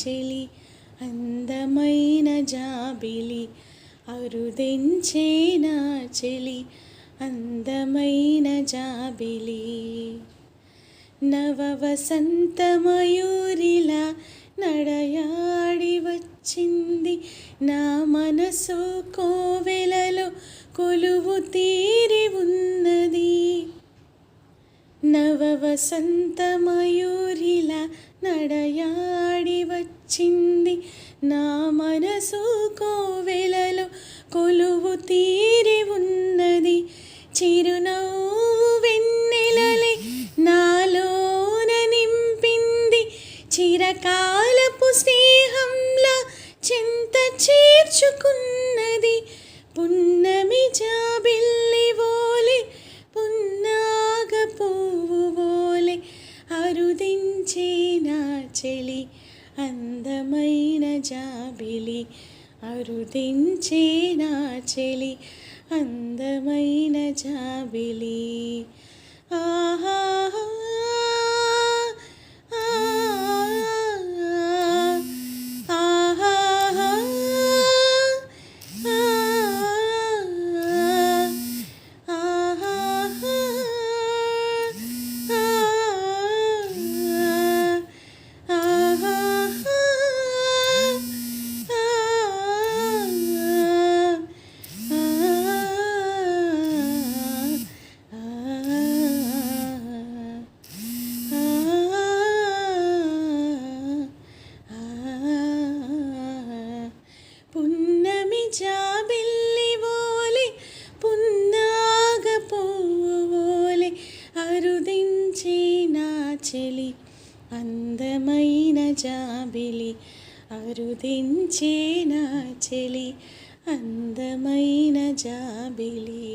చెలి అందమైన జాబిలి అరుదెంచేనా చెలి అందమైన జాబిలి. నవ వసంత మయూరిలా నడయాడి వచ్చింది నా మనసు కోవెలలో కొలువు తీరి ఉన్నది. నవ వసంత మయూరిలా నడయాడి వచ్చింది. నా మనసు కోవెలలో కొలువు తీరి ఉన్నది. చిరునవ్వు వెన్నెలలే నాలోన నింపింది. చిరకా అందమైన జాబిలి అరుదించే నా చెలి అందమైన జాబిలి. ఆహా అందమైన జాబిలి అరుదించే నా చెలి అందమైన జాబిలి